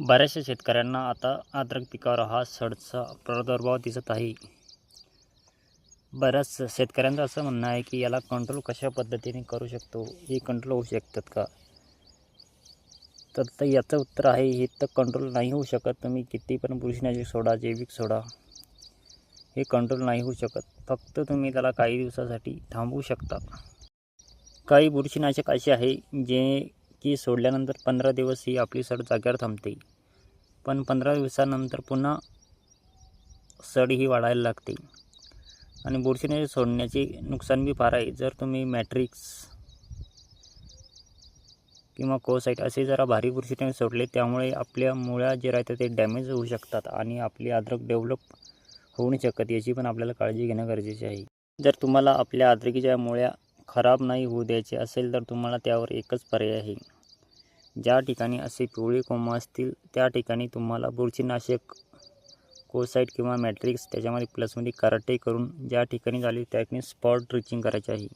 बऱ्याचशा शेतकऱ्यांना आता अद्रक पिकावर हा सडचा प्रादुर्भाव दिसत आहे. बऱ्याच शेतकऱ्यांचं असं म्हणणं आहे की याला कंट्रोल कशा पद्धतीने करू शकतो हे कंट्रोल होऊ शकतात का? तर तर याचं उत्तर आहे हे तर कंट्रोल नाही होऊ शकत. तुम्ही किती पण बुरशीनाशक सोडा जैविक सोडा हे कंट्रोल नाही होऊ शकत. फक्त तुम्ही त्याला काही दिवसासाठी थांबवू शकता. काही बुरशीनाशक असे आहे जे की सोडल्यानंतर पंधरा दिवस ही आपली सड जाग्यावर थांबते. पण पंधरा दिवसानंतर पुन्हा सड ही वाढायला लागते. आणि बुरशीने सोडण्याचे नुकसान बी फार आहे. जर तुम्ही मॅट्रिक्स किंवा कोसाईट असे जरा भारी बुरशीने सोडले त्यामुळे आपल्या मुळ्या जे राहतात ते डॅमेज होऊ शकतात आणि आपली अद्रक डेव्हलप होऊ नाही शकत याची पण आपल्याला काळजी घेणं गरजेचे आहे. जर तुम्हाला आपल्या अद्रकीच्या मुळ्या खराब नाही होऊ द्यायचे असेल तर तुम्हाला त्यावर एकच पर्याय आहे. ज्या ठिकाणी असे पिवळे कोंब असतील त्या ठिकाणी तुम्हाला बुरशीनाशक कोसाईट किंवा मॅट्रिक्स त्याच्यामध्ये प्लसमध्ये कराटे करून ज्या ठिकाणी झाले त्या ठिकाणी स्पॉट ड्रिचिंग करायचे आहे.